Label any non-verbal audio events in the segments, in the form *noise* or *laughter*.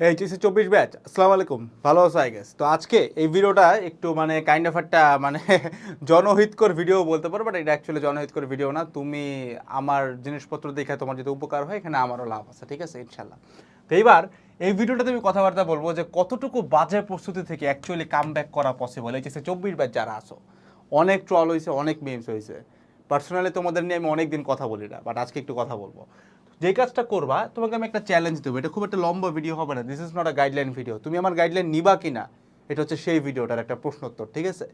HSC চব্বিশ batch, আসসালামু আলাইকুম। ভালো আছো আই গেস তো আজকে এই ভিডিওটা একটু মানে কাইন্ড অফ একটা মানে *laughs* জনহিতকর ভিডিও বলতে পারো বাট এটা অ্যাকচুয়ালি জনহিতকর ভিডিও না। তুমি আমার জিনিসপত্র দেখে তোমার যদি উপকার হয়, এখানে আমারও লাভ আছে, ঠিক আছে? ইনশাল্লাহ তো এইবার এই ভিডিওটাতে আমি কথাবার্তা বলব যে কতটুকু বাজে প্রস্তুতি থেকে অ্যাকচুয়ালি কাম ব্যাক করা পসিবল এইচএসি চব্বিশ ব্যাচ যারা আসো অনেক ট্রল হয়েছে অনেক মেমস হয়েছে পার্সোনালি তোমাদের নিয়ে আমি অনেক দিন কথা বলি না বাট আজকে একটু কথা বলব। যে কাজটা করবা, তোমাকে আমি একটা চ্যালেঞ্জ দেবো। এটা খুব একটা লম্বা ভিডিও হবে না this is not a guideline video তুমি আমার গাইডলাইন নিবা কি না এটা হচ্ছে সেই ভিডিওটার একটা প্রশ্নোত্তর, ঠিক আছে?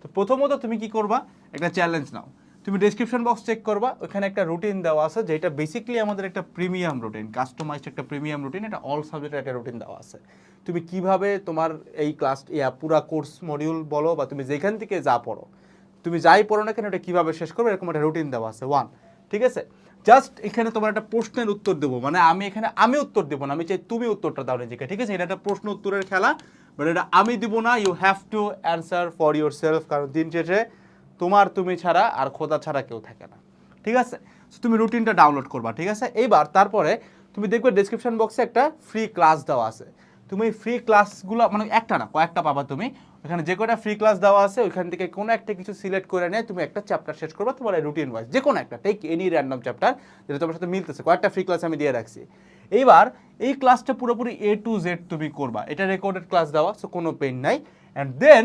তো প্রথমত তুমি কি করবা? একটা চ্যালেঞ্জ নাও। তুমি ডেসক্রিপশন বক্স চেক করবা, ওখানে একটা রুটিন দেওয়া আছে, যেটা বেসিক্যালি আমাদের একটা প্রিমিয়াম রুটিন কাস্টমাইজড একটা প্রিমিয়াম রুটিন এটা অল সাবজেক্টের একটা রুটিন দেওয়া আছে। তুমি কীভাবে তোমার এই ক্লাস ইয়া পুরা কোর্স মডিউল বলো, বা তুমি যেখান থেকে যা পড়ো তুমি যাই পড়ো না কেন, এটা কীভাবে শেষ করবে? এরকম একটা রুটিন দেওয়া আছে। ওয়ান ঠিক আছে? জাস্ট এখানে তোমার একটা প্রশ্নের উত্তর দেবো। মানে আমি এখানে আমি উত্তর দেবো না, আমি চাই তুমি উত্তরটা দাও নিজেকে। ঠিক আছে? এটা একটা প্রশ্ন উত্তরের খেলা বাট এটা আমি দিব না you have to answer for yourself কারণ দিন শেষে তোমার তুমি ছাড়া আর খোদা ছাড়া কেউ থাকে না। ঠিক আছে? তুমি রুটিনটা ডাউনলোড করবা। ঠিক আছে? এইবার তারপরে তুমি দেখবে ডেসক্রিপশন বক্সে একটা ফ্রি ক্লাস দেওয়া আছে। তুমি ফ্রি ক্লাসগুলো মানে একটা না, কয়েকটা পাবা তুমি। ওখানে যে কটা ফ্রি ক্লাস দেওয়া আছে, ওইখান থেকে কোনো একটা কিছু সিলেক্ট করে নিয়ে তুমি একটা চ্যাপ্টার শেষ করবা তোমার রুটিন ওয়াইজ যে কোনো একটা টেক এনি র্যান্ডম চ্যাপ্টার যেটা তোমার সাথে মিলতেছে। কয়েকটা ফ্রি ক্লাস আমি দিয়ে রাখছি। এইবার এই ক্লাসটা পুরোপুরি এ টু জেড তুমি করবা। এটা রেকর্ডেড ক্লাস দেওয়া সো কোনো পেন নাই। অ্যান্ড দেন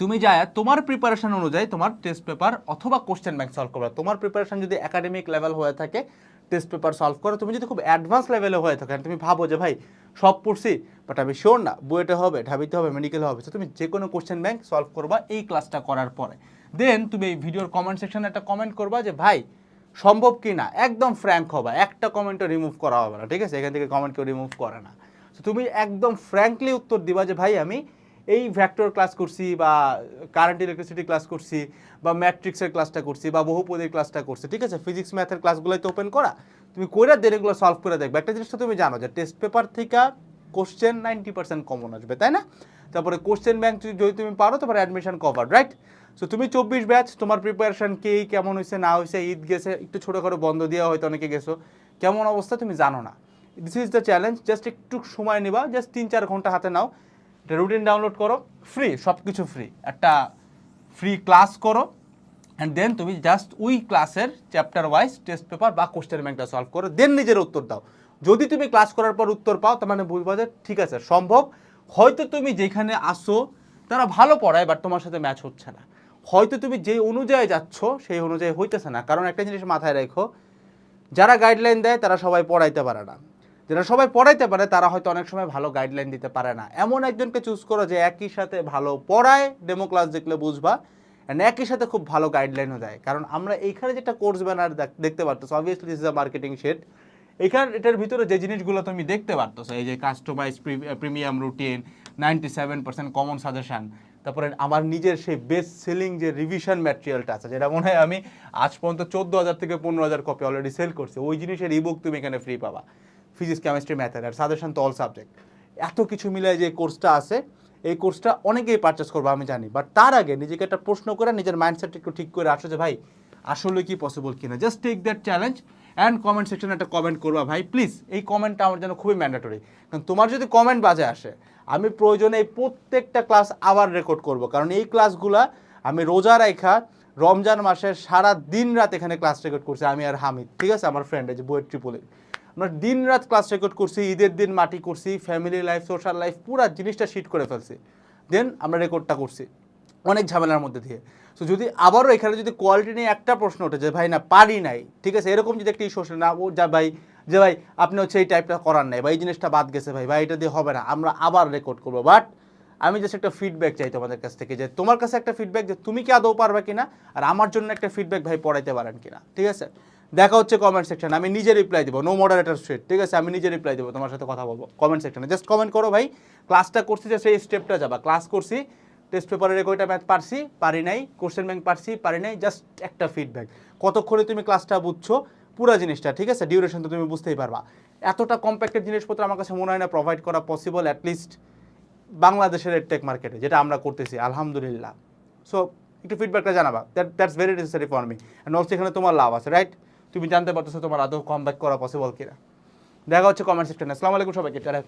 তুমি যায় তোমার প্রিপারেশন অনুযায়ী তোমার টেস্ট পেপার অথবা কোশ্চেন ব্যাংক সলভ করবা। তোমার প্রিপারেশন যদি একাডেমিক লেভেল হয়ে থাকে টেস্ট পেপার সলভ করো, তুমি যদি খুব অ্যাডভান্স লেভেলে হয়ে থাকে তুমি ভাবো যে ভাই সব পড়ছি বাট আমি শিওর না, বুয়েটে হবে, ঢাবিতে হবে মেডিকেল হবে, তো তুমি যে কোনো কোশ্চেন ব্যাংক সলভ করবা এই ক্লাসটা করার পরে। দেন তুমি এই ভিডিওর কমেন্ট সেকশনে একটা কমেন্ট করবা যে ভাই, সম্ভব কি না? একদম ফ্র্যাঙ্ক হবা, একটা কমেন্টও রিমুভ করা হবে না, ঠিক আছে? এখান থেকে কমেন্ট কেউ রিমুভ করে না। তো তুমি একদম ফ্র্যাঙ্কলি উত্তর দিবা যে ভাই, আমি এই ভ্যাক্টর ক্লাস করছি বা কারেন্ট ইলেকট্রিসিটি ক্লাস করছি বা ম্যাট্রিক্সের ক্লাসটা করছি বা বহুপদীর ক্লাসটা করছি, ঠিক আছে? ফিজিক্স ম্যাথের ক্লাসগুলোই তো ওপেন করা। তুমি কইরা দেন এগুলো সলভ করে দেখবে। একটা জিনিসটা তুমি জানো যে টেস্ট পেপার থেকে কোশ্চেন নাইনটি পার্সেন্ট কমন আসবে, তাই না? তারপরে কোশ্চেন ব্যাংক যদি তুমি পারো, তারপরে অ্যাডমিশন কভার রাইট সো তুমি চব্বিশ ব্যাচ তোমার প্রিপারেশন কে, কেমন হয়েছে না হয়েছে ঈদ গেছে, একটু ছোটোখাটো বন্ধ দেওয়া হয়তো অনেকে গেছো। কেমন অবস্থা তুমি জানো না। This is the challenge just একটু সময় নিবা জাস্ট তিন চার ঘণ্টা হাতে নাও। এটা রুটিন ডাউনলোড করো ফ্রি সব কিছু ফ্রি একটা ফ্রি ক্লাস করো অ্যান্ড দেন তুমি জাস্ট ওই ক্লাসের চ্যাপ্টার ওয়াইজ টেস্ট পেপার বা কোশ্চেন ব্যাংকটা সলভ করো দেন নিজের উত্তর দাও। যদি তুমি ক্লাস করার পর উত্তর পাও, তার মানে বুঝবা যে ঠিক আছে, সম্ভব। হয়তো তুমি যেখানে আসো, তারা ভালো পড়ায় বাট তোমার সাথে ম্যাচ হচ্ছে না। হয়তো তুমি যে অনুযায়ী যাচ্ছ, সেই অনুযায়ী হইতেছে না। কারণ একটা জিনিস মাথায় রেখো, যারা গাইডলাইন দেয়, তারা সবাই পড়াইতে পারে না। যারা সবাই পড়াইতে পারে, তারা হয়তো অনেক সময় ভালো গাইডলাইন দিতে পারে না। এমন একজনকে চুজ করো যে একই সাথে ভালো পড়ায় ডেমো ক্লাস দেখলে বুঝবা অ্যান্ড একই সাথে খুব ভালো গাইডলাইনও দেয়। কারণ আমরা এইখানে যেটা কোর্স ব্যানার দেখতে পারতেছো obviously this is a marketing shade এখানে, এটার ভিতরে যে জিনিসগুলো তুমি দেখতে পারতেছো, এই যে customize premium routine ninety seven percent common suggestion তারপরে আমার নিজের সেই বেস্ট সেলিং যে রিভিশন ম্যাটেরিয়ালটা আছে, যেটা মনে হয় আমি আজ পর্যন্ত চোদ্দ হাজার থেকে পনেরো হাজার কপি অলরেডি সেল করছি, ওই জিনিসের ইবুক তুমি এখানে ফ্রি পাবা। ফিজিক্স কেমিস্ট্রি ম্যাথের আর সাজেশন তো অল সাবজেক্ট এত কিছু মিলে যে কোর্সটা আছে, এই কোর্সটা অনেকেই পারচেস করব, আমি জানি। বাট তার আগে নিজেকে একটা প্রশ্ন করে নিজের মাইন্ডসেট একটু ঠিক করে আসো যে, ভাই, আসলে কি পসিবল কিনা? Just take that challenge and comment সেকশনে একটা কমেন্ট করবা, ভাই প্লিজ এই কমেন্টটা আমার জন্য খুবই ম্যান্ডেটরি কারণ তোমার যদি কমেন্ট বাজে আসে, আমি প্রয়োজনে এই প্রত্যেকটা ক্লাস আবার রেকর্ড করব। কারণ এই ক্লাসগুলা আমি রোজা রেখা রমজান মাসের সারা দিন রাত এখানে ক্লাস রেকর্ড করছি, আমি আর হামিদ, ঠিক আছে? আমার ফ্রেন্ড এই যে বইয়ের ট্রিপলে আমরা দিন রাত ক্লাস রেকর্ড করছি, ঈদের দিন মাটি করছি ফ্যামিলি লাইফ সোশ্যাল লাইফ পুরো জিনিসটা শিট করে ফেলছি। দেন আমরা রেকর্ডটা করছি। অনেক ঝামেলার মধ্যে দিয়ে। তো যদি আবারও এখানে যদি কোয়ালিটি নিয়ে একটা প্রশ্ন ওঠে যে, ভাই, না, পারি নাই। ঠিক আছে, এরকম যদি একটা ইস্যু না, ও যা, ভাই, যে, ভাই, আপনি হচ্ছে এই টাইপটা করার নাই। বা, এই জিনিসটা বাদ গেছে, ভাই বা এটা দিয়ে হবে না। আমরা আবার রেকর্ড করব। বাট আমি জাস্ট একটা ফিডব্যাক চাই তোমাদের কাছ থেকে যে, তোমার কাছে একটা ফিডব্যাক যে, তুমি কি আদৌ পারবে কিনা? আর আমার জন্য একটা ফিডব্যাক ভাই পড়াইতে পারেন কিনা? ঠিক আছে? দেখা হচ্ছে কমেন্ট সেকশন আমি নিজে রিপ্লাই দেবো নো মডারেটার স্ট্রেট ঠিক আছে? আমি নিজে রিপ্লাই দেবো তোমার সাথে কথা বলব কমেন্ট সেকশনে জাস্ট কমেন্ট করো ভাই ক্লাসটা করছি যে সেই স্টেপটা যাবা। ক্লাস করছি টেস্ট পেপারের কয়টা ম্যাথ পারছি, পারি নাই কোশ্চেন ব্যাংক পারছি, পারি নাই জাস্ট একটা ফিডব্যাক কতক্ষণে তুমি ক্লাসটা বুঝছ? পুরো জিনিসটা, ঠিক আছে? ডিউরেশন তো তুমি বুঝতেই পারবা। এতটা কম্প্যাক্টেড জিনিসপত্র আমার কাছে মনে হয় না প্রোভাইড করা পসিবল অ্যাটলিস্ট বাংলাদেশের টেক মার্কেটে যেটা আমরা করতেছি, আলহামদুলিল্লাহ। সো একটু ফিডব্যাকটা জানাবা। That that's very necessary for me and also এখানে তোমার লাভ আছে রাইট তুমি জানতে পারতেছো তোমার আদৌ কম ব্যাক করা পসিবল কিনা। দেখা হচ্ছে কমেন্ট সেকশনে আসসালামু আলাইকুম সবাইকে টাটা